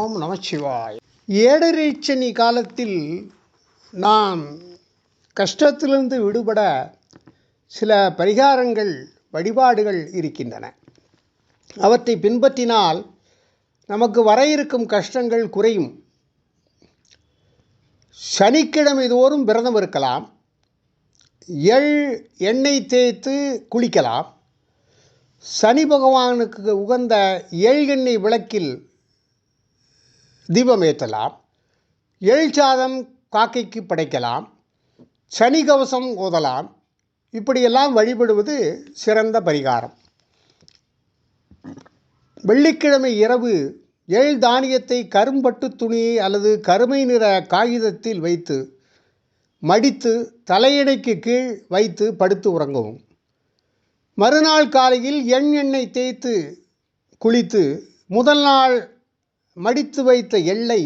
ஓம் நமச்சிவாய் ஏடரீச்சனி காலத்தில் நாம் கஷ்டத்திலிருந்து விடுபட சில பரிகாரங்கள் வழிபாடுகள் இருக்கின்றன. அவற்றை பின்பற்றினால் நமக்கு வர இருக்கும் கஷ்டங்கள் குறையும். சனிக்கிழமை தோறும் விரதம் இருக்கலாம். எள் எண்ணெய் தேய்த்து குளிக்கலாம். சனி பகவானுக்கு உகந்த எள் எண்ணெய் விளக்கில் தீபம் ஏற்றலாம் எள் சாதம் காக்கைக்கு படைக்கலாம் சனி கவசம் ஓதலாம். இப்படியெல்லாம் வழிபடுவது சிறந்த பரிகாரம். வெள்ளிக்கிழமை இரவு எள் தானியத்தை கரும்பட்டு துணி அல்லது கருமை நிற காகிதத்தில் வைத்து மடித்து தலையணைக்கு கீழ் வைத்து படுத்து உறங்கவும். மறுநாள் காலையில் எண் எண்ணெய் தேய்த்து குளித்து முதல் நாள் மடித்து வைத்த எள்ளை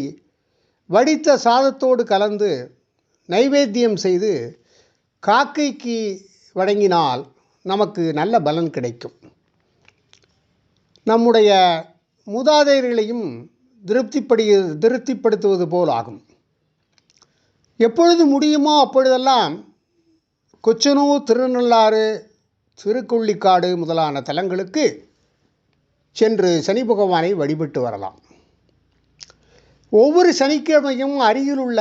வடித்த சாதத்தோடு கலந்து நைவேத்தியம் செய்து காக்கைக்கு வழங்கினால் நமக்கு நல்ல பலன் கிடைக்கும். நம்முடைய மூதாதையர்களையும் திருப்திப்படி திருப்திப்படுத்துவது போல் ஆகும். எப்பொழுது முடியுமோ அப்பொழுதெல்லாம் கொச்சனூர் திருநள்ளாறு திருக்கொள்ளிக்காடு முதலான தலங்களுக்கு சென்று சனி பகவானை வழிபட்டு வரலாம். ஒவ்வொரு சனிக்கிழமையும் அருகிலுள்ள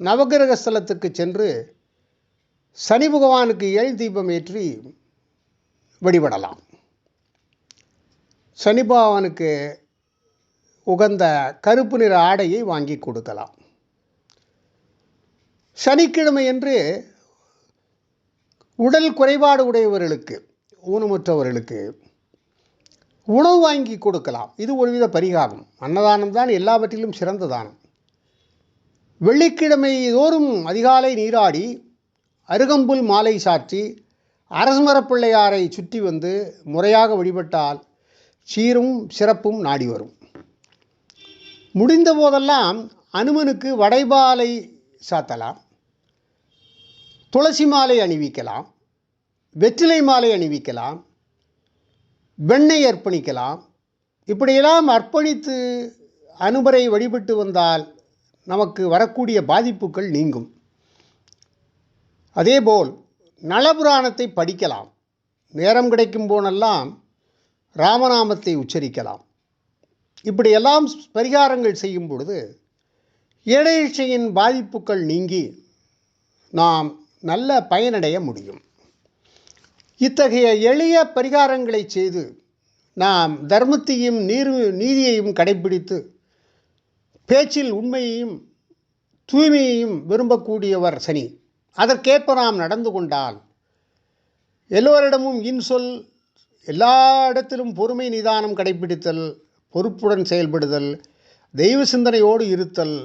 நவகிரக ஸ்தலத்துக்கு சென்று சனி பகவானுக்கு ஏழ் தீபம் ஏற்றி வழிபடலாம். சனி பகவானுக்கு உகந்த கருப்பு நிற ஆடையை வாங்கி கொடுக்கலாம். சனிக்கிழமை என்று உடல் குறைபாடு உடையவர்களுக்கு ஊனமுற்றவர்களுக்கு உணவு வாங்கி கொடுக்கலாம். இது ஒருவித பரிகாரம். அன்னதானம் தான் எல்லாவற்றிலும் சிறந்த தானம். வெள்ளிக்கிழமை தோறும் அதிகாலை நீராடி அருகம்புல் மாலை சாற்றி அரசமரப்பிள்ளையாரை சுற்றி வந்து முறையாக வழிபட்டால் சீரும் சிறப்பும் நாடி வரும். முடிந்த போதெல்லாம் அனுமனுக்கு வடைபாலை சாத்தலாம். துளசி மாலை அணிவிக்கலாம். வெற்றிலை மாலை அணிவிக்கலாம். வெண்ணெய் அர்ப்பணிக்கலாம். இப்படியெல்லாம் அர்ப்பணித்து அனுமரை வழிபட்டு வந்தால் நமக்கு வரக்கூடிய பாதிப்புகள் நீங்கும். அதேபோல் நலபுராணத்தை படிக்கலாம். நேரம் கிடைக்கும் போனெல்லாம் ராமநாமத்தை உச்சரிக்கலாம். இப்படியெல்லாம் பரிகாரங்கள் செய்யும் பொழுது இடையிற்சையின் பாதிப்புகள் நீங்கி நாம் நல்ல பயனடைய முடியும். இத்தகைய எளிய பரிகாரங்களை செய்து நாம் தர்மத்தையும் நீர் நீதியையும் கடைபிடித்து பேச்சில் உண்மையையும் தூய்மையையும் விரும்பக்கூடியவர் சனி. அதற்கேற்ப நாம் நடந்து கொண்டால் எல்லோரிடமும் இன்சொல் எல்லா இடத்திலும் பொறுமை நிதானம் கடைபிடித்தல் பொறுப்புடன் செயல்படுதல் தெய்வ சிந்தனையோடு இருத்தல்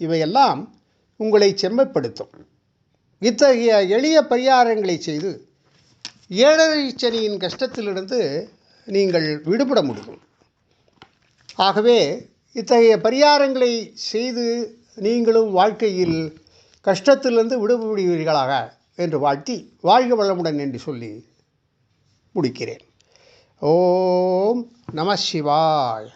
இவையெல்லாம் உங்களை செம்மைப்படுத்தும். இத்தகைய எளிய பரிகாரங்களை செய்து ஏழரை சனியின் கஷ்டத்திலிருந்து நீங்கள் விடுபட முடியும். ஆகவே இத்தகைய பரிகாரங்களை செய்து நீங்களும் வாழ்க்கையில் கஷ்டத்திலிருந்து விடுபடுவீர்களாக என்று வாழ்த்தி வாழ்க வளமுடன் என்று சொல்லி முடிக்கிறேன். ஓம் நம சிவாய்.